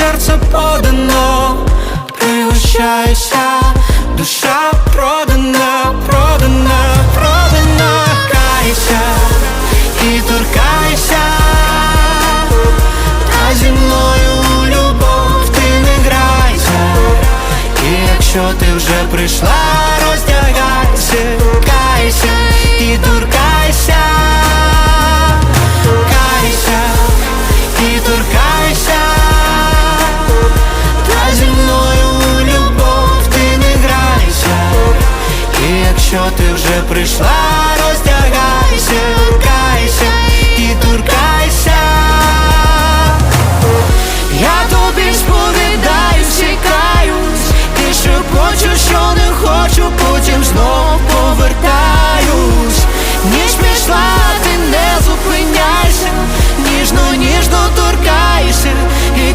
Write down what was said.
серце подано, пригощайся, душа продана, продана, продана, кайся і торкайся, та зі мною любов ти не грайся. І якщо ти вже прийшла, роздягайся, якщо ти вже прийшла, роздягайся, торкайся і торкайся. Я тобі сповідаюсь і ти що хочу, що не хочу, потім